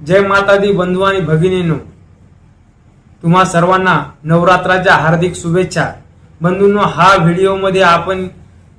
जय माता दी बंधू आणि भगिनीनो. तुम्हा सर्वांना नवरात्राच्या हार्दिक शुभेच्छा. बंधूंनो हा व्हिडिओमध्ये आपण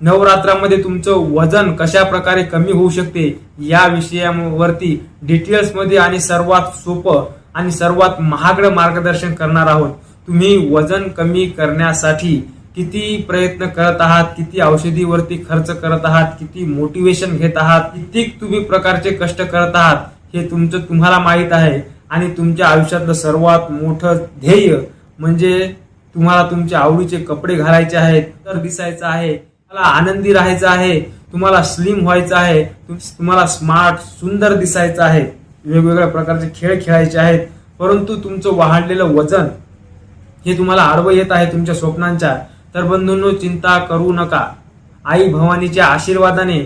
नवरात्रामध्ये तुमचं वजन कशा प्रकारे कमी होऊ शकते या विषयावरती डिटेल्समध्ये आणि सर्वात सोपं आणि सर्वात महागडं मार्गदर्शन करणार आहोत. तुम्ही वजन कमी करण्यासाठी किती प्रयत्न करत आहात किती औषधीवरती खर्च करत आहात किती मोटिवेशन घेत आहात किती तुम्ही प्रकारचे कष्ट करत आहात हे तुमचं तुम्हाला माहीत आहे आणि तुमच्या आयुष्यातलं सर्वात मोठं ध्येय म्हणजे तुम्हाला तुमच्या आवडीचे कपडे घालायचे आहेत तर दिसायचं आहे तुम्हाला आनंदी राहायचं आहे तुम्हाला स्लिम व्हायचं आहे तुम्हाला स्मार्ट सुंदर दिसायचं आहे. वेगवेगळ्या प्रकारचे खेळ खेळायचे आहेत परंतु तुमचं वाढलेलं वजन हे तुम्हाला आडवं येत आहे तुमच्या स्वप्नांच्या. तर बंधूंनो चिंता करू नका. आई भवानीच्या आशीर्वादाने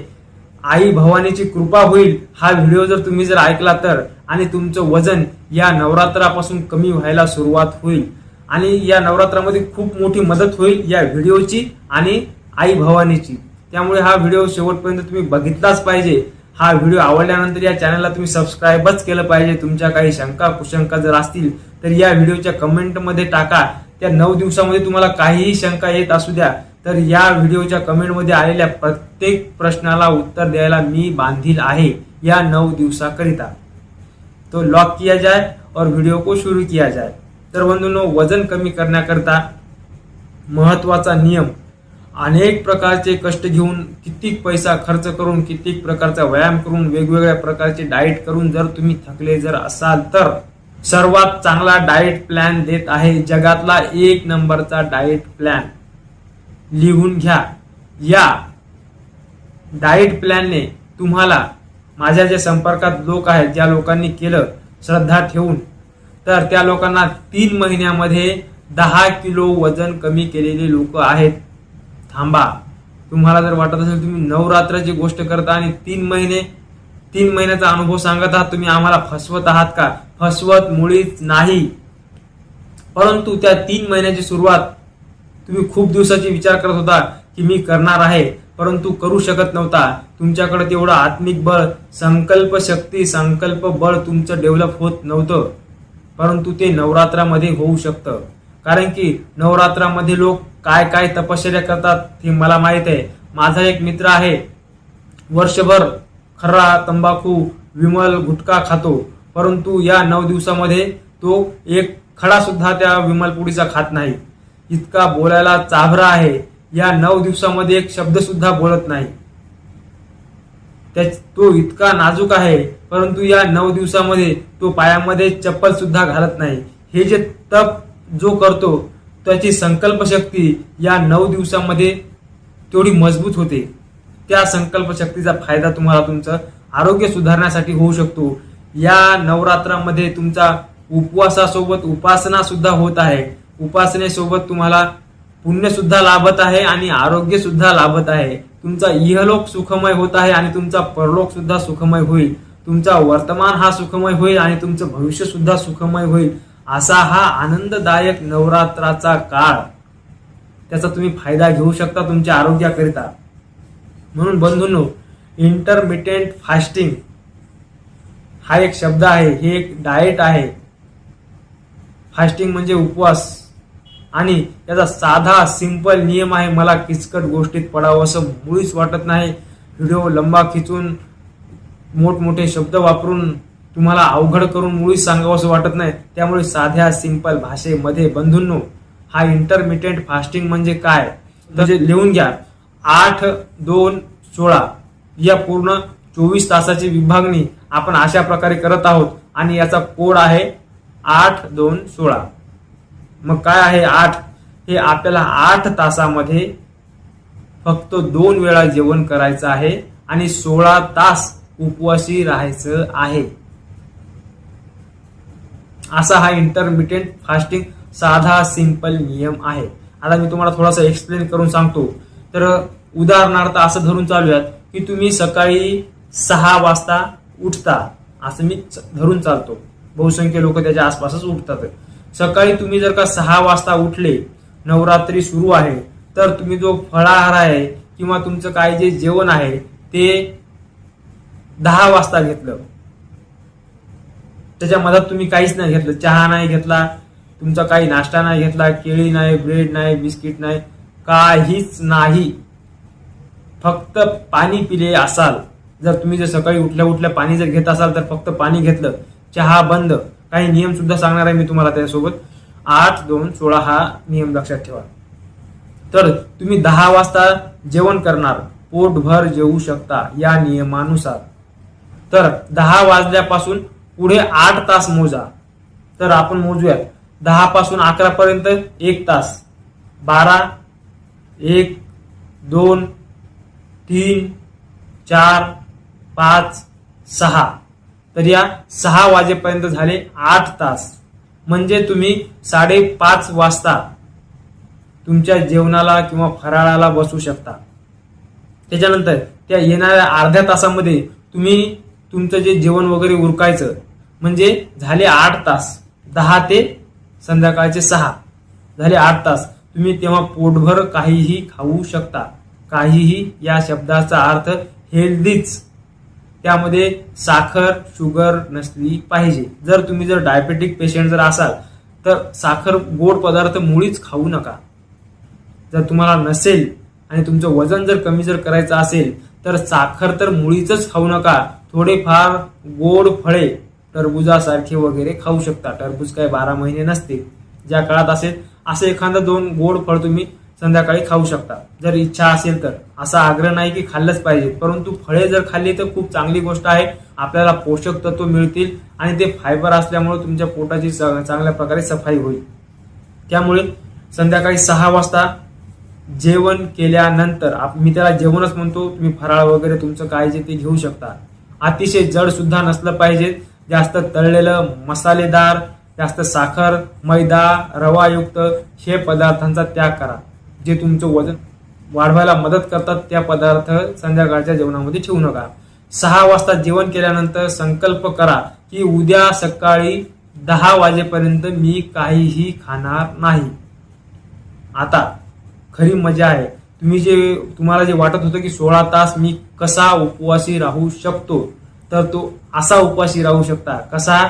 आई भवानीची कृपा होईल हा व्हिडिओ जर तुम्ही जर ऐकला तर. आणि तुमचं वजन या नवरात्रापासून कमी व्हायला सुरुवात होईल. आणि या नवरात्रामध्ये खूप मोठी मदत होईल या व्हिडिओची आणि आई भवानीची. त्यामुळे हा व्हिडिओ शेवटपर्यंत तुम्ही बघितलाच पाहिजे. हा व्हिडिओ आवडल्यानंतर या चॅनलला तुम्ही सबस्क्राईबच केलं पाहिजे. तुमच्या काही शंका कुशंका जर असतील तर या व्हिडिओच्या कमेंटमध्ये टाका. त्या नऊ दिवसामध्ये तुम्हाला काहीही शंका येत असू द्या. तर या व्हिडिओच्या कमेंटमध्ये आलेल्या प्रत्येक प्रश्नाला उत्तर द्यायला मी बांधील आहे या नऊ दिवसाकरिता. तो लॉक किया जाए और व्हिडिओ को सुरू किया जाए. तर बंधूंनो वजन कमी करण्याकरता महत्त्वाचा नियम अनेक प्रकारचे कष्ट घेऊन कित्येक पैसा खर्च करून कित्येक प्रकारचा व्यायाम करून वेगवेगळ्या प्रकारचे डाएट करून जर तुम्ही थकले जर असाल तर सर्वात चांगला डाएट प्लॅन देत आहे जगातला एक नंबरचा डाएट प्लॅन लिहून घ्या. या डाएट प्लॅनने तुम्हाला माझ्या जे संपर्कात लोक आहेत ज्या लोकांनी केलं श्रद्धा ठेवून तर त्या लोकांना तीन महिन्यामध्ये दहा किलो वजन कमी केलेले लोक आहेत. थांबा. तुम्हाला जर वाटत असेल तुम्ही नवरात्राची गोष्ट करता आणि तीन महिने तीन महिन्याचा अनुभव सांगत आहात तुम्ही आम्हाला फसवत आहात का? फसवत मुळीच नाही. परंतु त्या तीन महिन्याची सुरुवात तुम्ही खूप दिवसाची विचार करत होता की मी करणार आहे परंतु करू शकत नव्हता. तुमच्याकडे तेवढं आत्मिक बळ संकल्प शक्ती संकल्प बळ तुमचं डेव्हलप होत नव्हतं. परंतु ते नवरात्रामध्ये होऊ शकतं. कारण की नवरात्रामध्ये लोक काय काय तपश्चर्या करतात हे मला माहीत आहे. माझा एक मित्र आहे. वर्षभर खर्रा तंबाखू विमल गुटखा खातो. परंतु या नऊ दिवसामध्ये तो एक खडा सुद्धा त्या विमल पुडीचा खात नाही. इतका बोलायला चाभरा आहे. या नऊ दिवसामध्ये एक शब्द सुद्धा बोलत नाही. त्या तो इतका नाजूक आहे परंतु या नऊ दिवसामध्ये तो पायामध्ये चप्पल सुद्धा घालत नाही. हे जे तप जो करतो त्याची संकल्पशक्ती या नऊ दिवसामध्ये तेवढी मजबूत होते. त्या संकल्पशक्तीचा फायदा तुम्हाला तुमचं आरोग्य सुधारण्यासाठी होऊ शकतो. या नवरात्रामध्ये तुमचा उपवासासोबत उपासना सुद्धा होत आहे. उपासनेसोबत तुम्हाला पुण्य सुद्धा लाभत आहे आणि आरोग्य सुद्धा लाभत आहे. तुमचा इहलोक सुखमय होत आहे आणि तुमचा परलोक सुद्धा सुखमय होईल. तुमचा वर्तमान हा सुखमय होईल आणि तुमचं भविष्य सुद्धा सुखमय होईल. असा हा आनंददायक नवरात्राचा काळ. त्याचा तुम्ही फायदा घेऊ शकता तुमच्या आरोग्याकरिता. म्हणून बंधूंनो इंटरमिटेंट फास्टिंग हा एक शब्द आहे हे एक डाएट आहे. फास्टिंग म्हणजे उपवास. आणि त्याचा साधा सिंपल नियम आहे मला किचकट गोष्टीत पडावं असं मुळीच वाटत नाही. व्हिडिओ लंबा खिचून मोठमोठे शब्द वापरून तुम्हाला अवघड करून मुळीच सांगावं असं वाटत नाही. त्यामुळे साध्या सिंपल भाषेमध्ये बंधूंनो हा इंटरमिटेंट फास्टिंग म्हणजे काय? म्हणजे लिहून घ्या. आठ दोन सोळा. या पूर्ण चोवीस तासाची विभागणी आपण अशा प्रकारे करत आहोत. आणि याचा कोड आहे आठ दोन सोळा. मग काय आहे आठ? हे आपल्याला आठ तासामध्ये फक्त दोन वेळा जेवण करायचं आहे आणि सोळा तास उपवासी राहायचं आहे. असा हा इंटरमिटेंट फास्टिंग साधा सिंपल नियम आहे. आता मी तुम्हाला थोडासा एक्सप्लेन करून सांगतो. तर उदाहरणार्थ असं धरून चालूयात की तुम्ही सकाळी सहा वाजता उठता. असं मी धरून चालतो. बहुसंख्य लोक त्याच्या आसपासच उठतात. सकाळी तुम्ही जर का सहा वाजता उठले नवरात्री सुरू आहे तर तुम्ही जो फळाहार आहे किंवा तुमचं काय जे जेवण आहे ते दहा वाजता घेतलं. त्याच्या मधात तुम्ही काहीच नाही घेतलं. चहा नाही घेतला तुमचा काही नाश्ता नाही घेतला केळी नाही ब्रेड नाही बिस्किट नाही काहीच नाही. फक्त पाणी पिले असाल. जर तुम्ही जर सकाळी उठल्या उठल्या पाणी जर घेत असाल तर फक्त पाणी घेतलं. चहा बंद. काही नियम सुद्धा सांगणार आहे मी तुम्हाला त्यासोबत. आठ दोन सोळा हा नियम लक्षात ठेवा. तर तुम्ही दहा वाजता जेवण करणार पोटभर जेवू शकता या नियमानुसार. तर दहा वाजल्यापासून पुढे आठ तास मोजा. तर आपण मोजूयात. दहा पासून अकरा पर्यंत एक तास. बारा एक दोन तीन चार पाच सहा. तर या सहा वाजेपर्यंत झाले आठ तास. म्हणजे तुम्ही साडेपाच वाजता तुमच्या जेवणाला किंवा फराळाला बसू शकता. त्याच्यानंतर त्या येणाऱ्या अर्ध्या तासामध्ये तुम्ही तुमचं जे जेवण वगैरे उरकायचं म्हणजे झाले आठ तास. दहा ते संध्याकाळचे सहा. झाले आठ तास. तुम्ही तेव्हा पोटभर काहीही खाऊ शकता. काहीही या शब्दाचा अर्थ हेल्दीच. त्यामध्ये साखर शुगर नसली पाहिजे. जर तुम्ही जर डायबेटिक पेशंट जर असाल तर साखर गोड पदार्थ मुळीच खाऊ नका. जर तुम्हाला नसेल आणि तुमचं वजन जर कमी जर करायचं असेल तर साखर तर मुळीच खाऊ नका. थोडेफार गोड फळे टरबुजासारखे वगैरे खाऊ शकता. टरबूज काय बारा महिने नसते ज्या काळात असेल असं एखादं दोन गोड फळ तुम्ही संध्याकाळी खाऊ शकता. जर इच्छा असेल तर. असा आग्रह नाही की खाल्लंच पाहिजे. परंतु फळे जर खाल्ली तर खूप चांगली गोष्ट आहे. आपल्याला पोषक तत्व मिळतील आणि ते फायबर असल्यामुळे तुमच्या पोटाची चांगल्या प्रकारे सफाई होईल. त्यामुळे संध्याकाळी सहा वाजता जेवण केल्यानंतर आप- मी त्याला जेवणच म्हणतो. तुम्ही फराळ वगैरे तुमचं काय जे ते घेऊ शकता. अतिशय जड सुद्धा नसलं पाहिजे. जास्त तळलेलं मसालेदार जास्त साखर मैदा रवायुक्त हे पदार्थांचा त्याग करा. जे तुमचं वजन वाढवायला मदत करतात त्या पदार्थ संध्याकाळच्या जेवणामध्ये ठेवू नका. सहा वाजता जेवण केल्यानंतर संकल्प करा की उद्या सकाळी दहा वाजेपर्यंत मी काहीही खाणार नाही. आता खरी मजा आहे. तुम्ही जे तुम्हाला जे वाटत होतं की सोळा तास मी कसा उपवासी राहू शकतो तर तो असा उपवासी राहू शकता. कसा?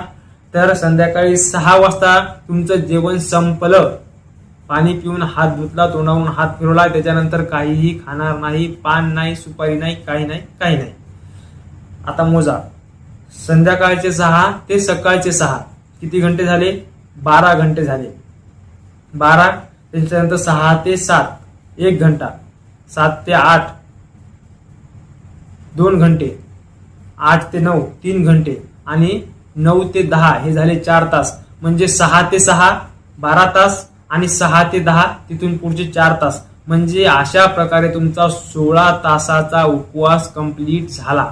तर संध्याकाळी सहा वाजता तुमचं जेवण संपलं. पाणी पिऊन हात धुतला तोंडावरून हात फिरवला त्याच्यानंतर काहीही खाणार नाही पान नाही सुपारी नाही काही नाही काही नाही. आता मोजा. संध्याकाळचे सहा ते सकाळचे सहा. किती घंटे झाले? बारा घंटे झाले. बारा त्याच्यानंतर सहा ते सात. एक घंटा. सात ते आठ. दोन घंटे. आठ ते नऊ तीन घंटे. आणि नऊ ते दहा हे झाले चार तास. म्हणजे सहा ते सहा बारा तास आणि सहा ते दहा तिथून पुढचे चार तास. म्हणजे अशा प्रकारे तुमचा सोळा तासाचा उपवास कंप्लीट झाला.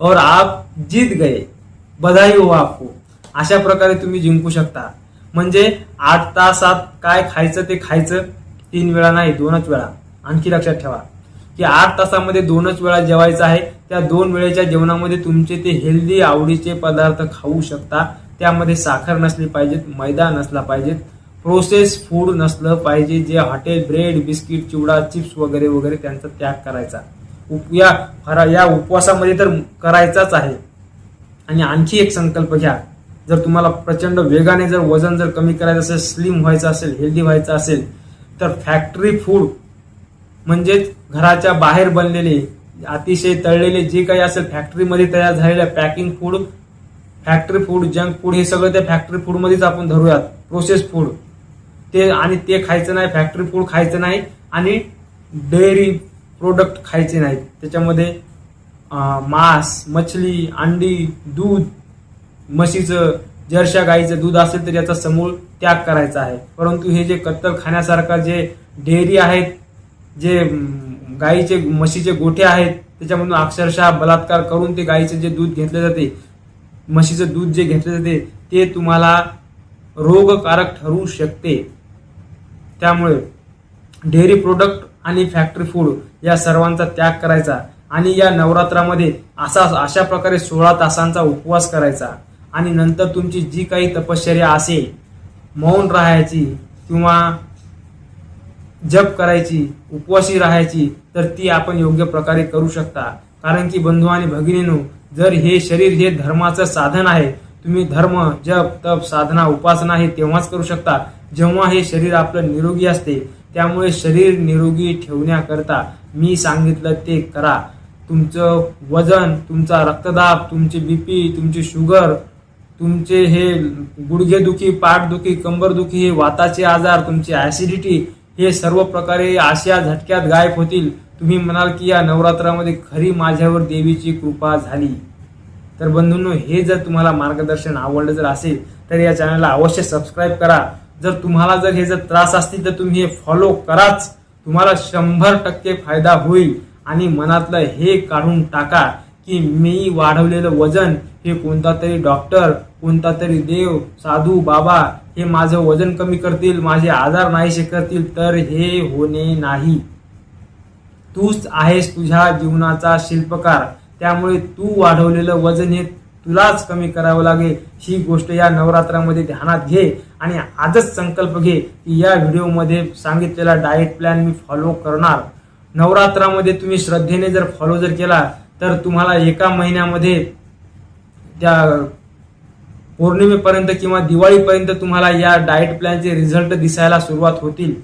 और आप जीत गए. बधाई हो आपको. अशा प्रकारे तुम्ही जिंकू शकता. म्हणजे आठ तासात काय खायचं ते खायचं तीन वेळा नाही दोनच वेळा. आणखी लक्षात ठेवा. की आठ तासामध्ये दोनच वेळा जेवायचं आहे त्या दोन वेळेच्या जेवणामध्ये तुमचे ते हेल्दी आवडीचे पदार्थ खाऊ शकता. त्यामध्ये साखर नसली पाहिजेत मैदा नसला पाहिजेत प्रोसेस फूड नसलं पाहिजे जे hotel bread biscuit chivda chips वगैरे वगैरे त्यांचा त्याग करायचा. उप या फरा या उपवासामध्ये तर करायचाच आहे. आणि आणखी एक संकल्प घ्या. जर तुम्हाला प्रचंड वेगाने जर वजन जर कमी करायचं असेल स्लिम व्हायचं असेल हेल्दी व्हायचं असेल तर फॅक्टरी फूड म्हणजेच घराच्या बाहेर बनलेले अतिशय तळलेले जे काही असेल फॅक्टरीमध्ये तयार झालेल्या packing food factory food junk food हे सगळं त्या फॅक्टरी फूडमध्येच आपण धरूयात. प्रोसेस फूड ते आणि ते खायचं नाही फॅक्टरी फूड खायचं नाही आणि डेअरी प्रोडक्ट खायचे नाहीत. त्याच्यामध्ये मांस मछली अंडी दूध म्हशीचं जर्शा गाईचं दूध असेल तर याचा समूळ त्याग करायचा आहे. परंतु हे जे कत्तल खाण्यासारखा जे डेअरी आहेत जे गाईचे म्हशीचे गोठे आहेत त्याच्यामधून अक्षरशः बलात्कार करून ते गाईचे जे दूध घेतले जाते म्हशीचं दूध जे घेतले जाते ते तुम्हाला रोगकारक ठरू शकते. त्यामुळे डेअरी प्रोडक्ट आणि फॅक्टरी फूड या सर्वांचा त्याग करायचा आणि या नवरात्रामध्ये असा अशा प्रकारे सोळा तासांचा उपवास करायचा. आणि नंतर तुमची जी काही तपश्चर्या असेल मौन राहायची किंवा जप करायची उपवासी राहायची तर ती आपण योग्य प्रकारे करू शकता. कारण की बंधू आणि भगिनीनो जर हे शरीर हे धर्माचं साधन आहे तुम्ही धर्म जप तप साधना उपासना हे तेव्हाच करू शकता जेव्हा हे शरीर आपलं निरोगी असते. त्यामुळे शरीर निरोगी ठेवण्याकरता मी सांगितलं ते करा. तुमचं वजन तुमचा रक्तदाब तुमची बीपी तुमची शुगर तुमचे हे गुडघेदुखी पाठदुखी कंबरदुखी हे वाताचे आजार तुमची ॲसिडिटी हे सर्व प्रकारे आशा झटक्यात गायब होतील. तुम्ही म्हणाल की या नवरात्रामध्ये खरी माझ्यावर देवीची कृपा झाली. तर बंधूंनो हे जर तुम्हाला मार्गदर्शन आवडलं जर असेल तर या चॅनलला अवश्य सबस्क्राईब करा. जर तुम्हाला जर हे जर त्रास असतील तर तुम्ही हे फॉलो कराच. तुम्हाला शंभर टक्के फायदा होईल. आणि मनातलं हे काढून टाका की मी वाढवलेलं वजन हे कोणता तरी डॉक्टर कोणता तरी देव साधू बाबा हे माझं वजन कमी करतील माझे आजार नाहीसे करतील तर हे होणे नाही. तूच आहेस तुझ्या जीवनाचा शिल्पकार. त्यामुळे तू वाढवलेलं वजन हे तुलाच कमी करावं लागेल. ही गोष्ट या नवरात्रामध्ये ध्यानात घे आणि आजच संकल्प घे की या व्हिडिओमध्ये सांगितलेला डाएट प्लॅन मी फॉलो करणार. नवरात्रामध्ये तुम्ही श्रद्धेने जर फॉलो जर केला तर तुम्हाला एका महिन्यामध्ये त्या पौर्णिमेपर्यंत किंवा दिवाळीपर्यंत तुम्हाला या डाएट प्लॅनचे रिझल्ट दिसायला सुरुवात होतील.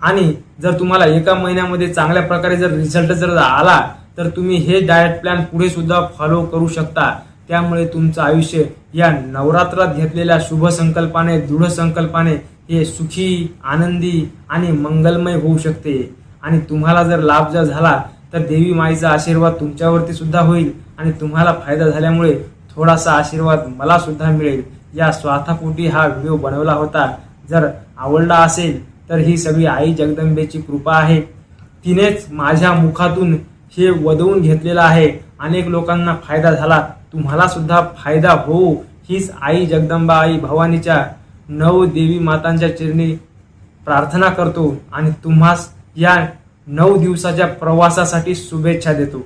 आणि जर तुम्हाला एका महिन्यामध्ये चांगल्या प्रकारे जर रिझल्ट जर आला तर तुम्ही हे डाएट प्लॅन पुढे सुद्धा फॉलो करू शकता. त्यामुळे तुमचं आयुष्य या नवरात्रात घेतलेल्या शुभ संकल्पाने दृढ संकल्पाने हे सुखी आनंदी आणि मंगलमय होऊ शकते. आणि तुम्हाला जर लाभ जर झाला तर देवी माईचा आशीर्वाद तुमच्यावरती सुद्धा होईल आणि तुम्हाला फायदा झाल्यामुळे थोडासा आशीर्वाद मला सुद्धा मिळेल. या स्वार्थापोटी हा व्हिडिओ बनवला होता. जर आवडला असेल तर ही सगळी आई जगदंबेची कृपा आहे. तिनेच माझ्या मुखातून हे वदवून घेतलेलं आहे. अनेक लोकांना फायदा झाला. तुम्हाला सुद्धा फायदा हो हीच आई जगदंबा आई भवानीच्या नऊ देवी मातांच्या चरणी प्रार्थना करतो आणि तुम्हास या नऊ दिवसाच्या प्रवासासाठी शुभेच्छा देतो.